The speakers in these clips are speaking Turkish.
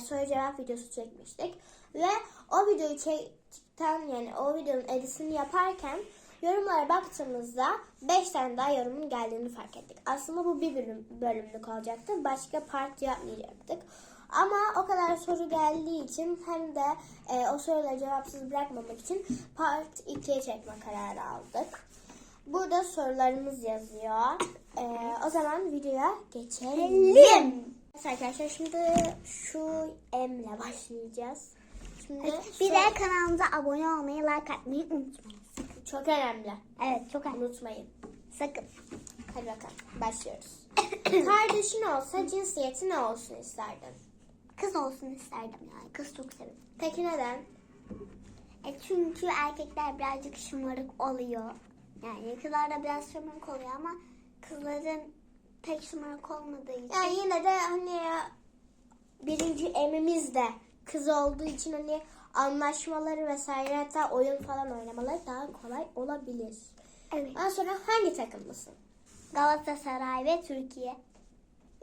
soru cevap videosu çekmiştik. Ve o videoyu çektikten yani o videonun editini yaparken yorumlara baktığımızda 5 tane daha yorumun geldiğini fark ettik. Aslında bu bir bölüm, bölümlük olacaktı. Başka part yapmayacaktık. Ama o kadar soru geldiği için hem de e, o soruları cevapsız bırakmamak için part 2'ye çekme kararı aldık. Burada sorularımız yazıyor. E, o zaman videoya geçelim. Evet arkadaşlar şimdi şu M'le başlayacağız. Şimdi Bir sor- de kanalımıza abone olmayı, like atmayı unutmayın. çok önemli. Evet çok önemli. Unutmayın. Sakın. Hadi bakalım başlıyoruz. Kardeşin olsa cinsiyeti ne olsun isterdin? Kız olsun isterdim yani. Kız çok severim. Peki neden? E çünkü erkekler birazcık şımarık oluyor. Yani kızlar da biraz şımarık oluyor ama kızların pek şımarık olmadığı için. Yani yine de hani birinci emimiz de kız olduğu için hani anlaşmaları vesaire hatta oyun falan oynamaları daha kolay olabilir. Evet. Ondan sonra hangi takımlısın? Galatasaray ve Türkiye.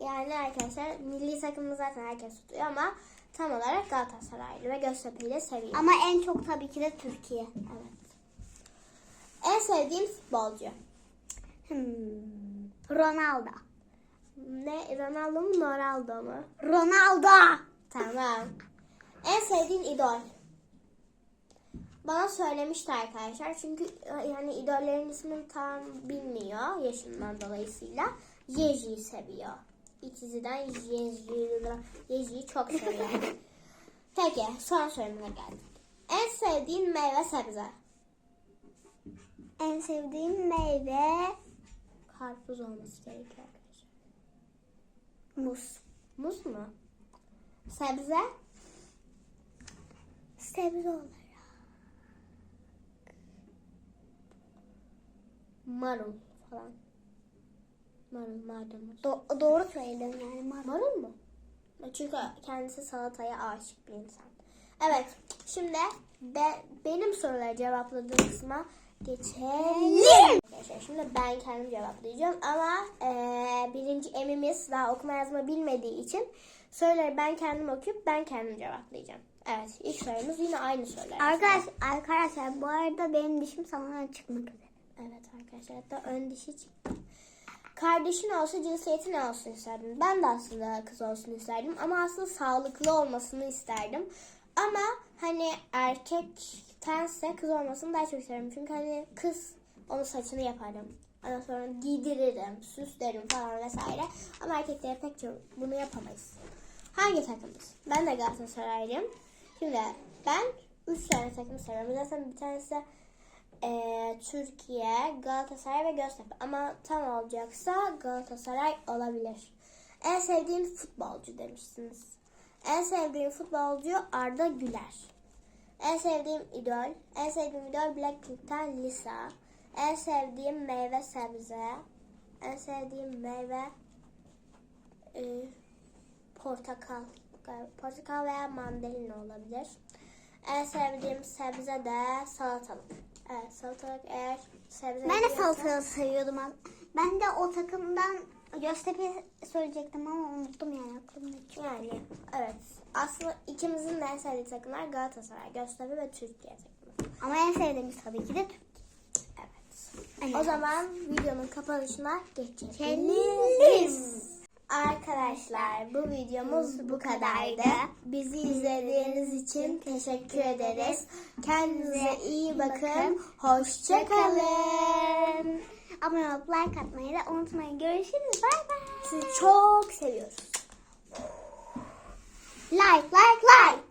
Yani arkadaşlar milli takımını zaten herkes tutuyor ama tam olarak Galatasaraylı ve Göztepe'yi seviyor. Ama en çok tabii ki de Türkiye. Evet. En sevdiğin futbolcu? Hmm. Ronaldo. Ne? Ronaldo mu Ronaldo mu? Ronaldo. Tamam. En sevdiğin idol? Bana söylemişti arkadaşlar. Çünkü e, yani idollerin ismini tam bilmiyor yaşından dolayısıyla. Yeji'yi seviyor. İkiziden Yeji'yi çok seviyor. Peki son sorumuza geldik. En sevdiğin meyve sebze? En sevdiğim meyve Karpuz olması gerekiyor. Muz. Muz mu? Sebze? Sebze olur. Marul falan. Marul, maydanoz. Do- doğru söyledim yani. Mar- Marul mu? Çünkü kendisi salataya aşık bir insan. Evet, şimdi be- benim soruları cevapladığım kısma geçelim. Arkadaşlar şimdi ben kendim cevaplayacağım ama eee, birinci emimiz daha okuma yazma bilmediği için soruları ben kendim okuyup ben kendim cevaplayacağım. Evet, ilk sorumuz yine aynı sorular. Arkadaş, arkadaşlar bu arada benim dişim salona çıkmak üzere. Evet arkadaşlar hatta ön dişi çıktı. Kardeşin olsa cinsiyeti ne olsun isterdin? Ben de aslında kız olsun isterdim ama aslında sağlıklı olmasını isterdim. Ama hani erkektense kız olmasını daha çok isterim. Çünkü hani kız onun saçını yaparım. Ondan sonra giydiririm, süslerim falan vesaire. Ama erkeklere pek çok bunu yapamayız. Hangi takımız? Ben de Galatasaraylıyım. Şimdi ben 3 tane takım seviyorum. Zaten bir tanesi eee, Türkiye, Galatasaray ve Göztepe. Ama tam olacaksa Galatasaray olabilir. En sevdiğin futbolcu demişsiniz. En sevdiğim futbolcu Arda Güler. En sevdiğim idol, en sevdiğim idol Blackpink'ten Lisa. En sevdiğim meyve sebze. En sevdiğim meyve eee, portakal. Portakal veya mandalina olabilir. En sevdiğim sebze de salatalık. Evet salatalık eğer sebze Ben de salatalığı seviyordum. Ben de o takımdan Göztepe söyleyecektim ama unuttum yani aklımda. hiç. Yani evet. Aslında ikimizin de en sevdiği takımlar Galatasaray, Göztepe ve Türkiye takımı. Ama en sevdiğimiz tabii ki de Türkiye. Evet. Evet. O zaman videonun kapanışına geçelim. Geçelim. Arkadaşlar bu videomuz bu kadardı. Bizi izlediğiniz için teşekkür ederiz. Kendinize iyi bakın. Hoşçakalın. Abone olup like atmayı da unutmayın. Görüşürüz. Bay bay. Sizi çok seviyoruz. Like like like.